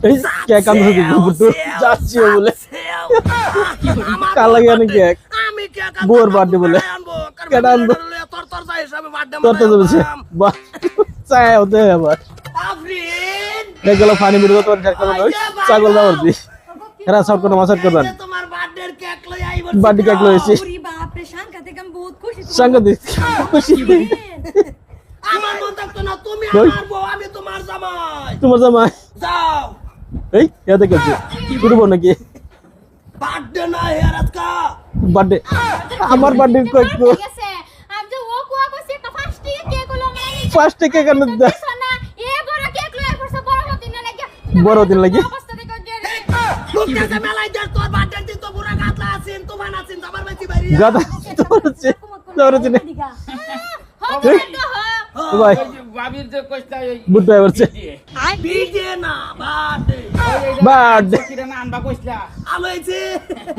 এই আনতে যাচ্ছি বলে। লাগে বউর বলে। আনব? তোর তো বলছে বাহ। চায় হতে আবার। দাবার দি এরা করে করবেন তোমার কেক লয়েছি সাংঘাতিক খুশি আমার মন থাকতো না তুমি আমার বউ আমি তোমার জামাই। তোমার জামাই। যাও। এই গেছে করব নাকি বার্থডে না হেরাত কা বার্থডে আমার বার্থডে কই কো আছে আমি যে ও কুয়া কইছি একটা ফার্স্ট টিকে কেক মানে ফার্স্ট কেক আনতে দে না এ বড় কেক লয়ে করছে বড় হতিন না লাগে বড় দিন লাগি অবস্থা দেখো যে মেলাই দে তোর বার্থডে দিন তো পুরা গাতলা আছেন তুফান আছেন আমার বেশি বাইরে গাদা তোর হচ্ছে না হবে তো হ ভাই বাবির যে কইতা ওই বুদ্ধ হচ্ছে বিজে না বার্থডে বার্থডে কিরে না আনবা কইছলা আলোইছি।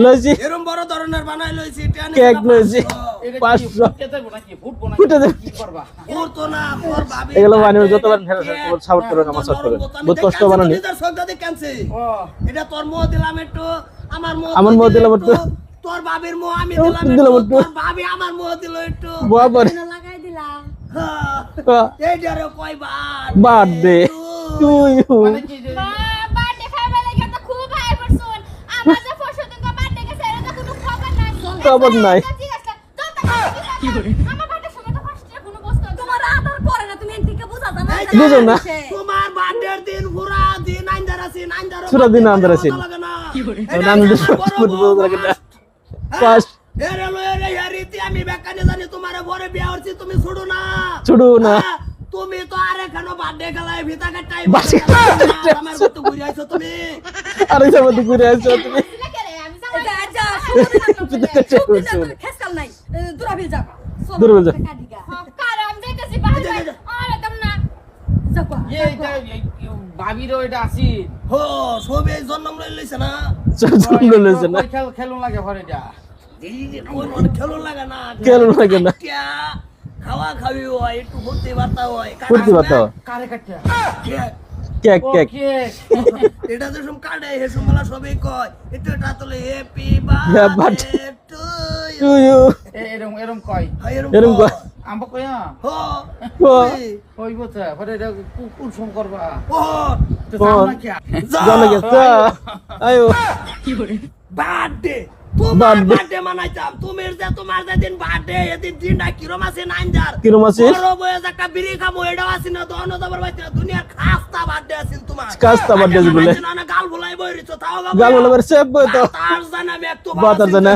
লইছি। এরম বড় ধরনের বানাই লইছি টেনে কেক লইছি। এটা কি পাঁচশো ফুটতে ফুটবো নাকি? কি করবা? করতো না তোর ভাবি এগুলো বানিয়ে যতবার ফেরত সাপোর্ট করবেন আমার সাপোর্ট করবেন বহুত কষ্ট বানানি। নিজের সজ্জা দিয়ে কানছে? ও। এটা তোর মোহ দিলাম একটু আমার মোহ আমার মোহ দিলাম একটু। তোর বাবির মোহ আমি দিলাম একটু। তোর ভাবি আমার মোহ দিল একটু। লাগাই দিলাম হ্যাঁ, এইটারে কয়বার। বার্থডে টু লাগে তো তো কোনো খবর নাই। খবর নাই। ঠিক আছে তো কি করে? আমার বার্থডে সময় তো ফার্স্ট কোনো বস্তু তোমার আদর করে না তুমি এনটিকে বুঝা না। তোমার বার্থডের দিন পুরা দিন আইন্দার আছেন আইন্দার পুরা দিন আইন্দার আছেন। নাম দিস লাগে না। ফার্স্ট এরে লো এরে আমি বেকানে জানি তোমার বড় বিয়া হচ্ছে তুমি ছুড়ো না। ছুড়ু না। হ্যাঁ, তুমি তো আরে কেন বার্থডে খেলায় ভিতাকে টাইম বার্থডে আমার কত ঘুরে আইছো তুমি। আর এই সময় ঘুরে আসছো তুমি। এটা যা শুভ খেসাল নাই। দূরাবে যা দূরে যা। কাদিগা কার? আমি যাইতেছি বাহির বাইরে আরে তোম না? যাকো এই যে বাবির ওইটা আছি। হো সবে জন্ম লই লইছে না? চন্দ্র লইছে না? খেলুন লাগে মানে খেলো না? খেলুন লাগে না। ক্যা, খাওয়া খাওয়ি হয় একটু ফুর্তি বার্তা হয়। ফুর্তি বার্তা হয়। কারে কাটতে কেক, কেক। এটা যে সব কাটে হে সমলা সবই কয়। একটু এটা তোলে হ্যাপি বার্থডে টু ইউ এরম এরম কয়। এরম কয়। আম্বা কয়া? হো ও ওই বলছে পরে এটা কু- কুলসুম করবা? ও তো। সামনে কি? জানা গেছে আয়ো। বার্থডে তোমার. বার্থডে মানাইতাম। তুমি যে তোমার যে দিন বার্থডে এদিন দিনটা কিরম আছে নাইনজার। কিরম আছে? বড় বয়স একটা বিড়ি খাব এটাও আছে না দহন দাবার বাইতে দুনিয়ার খাস্তা বার্থডে আছে তোমার। খাস্তা birthday আছে বলে। না গাল ভুলাই বইরিছো তাও গাল বলে সেভ তো। তার বাতার জানা।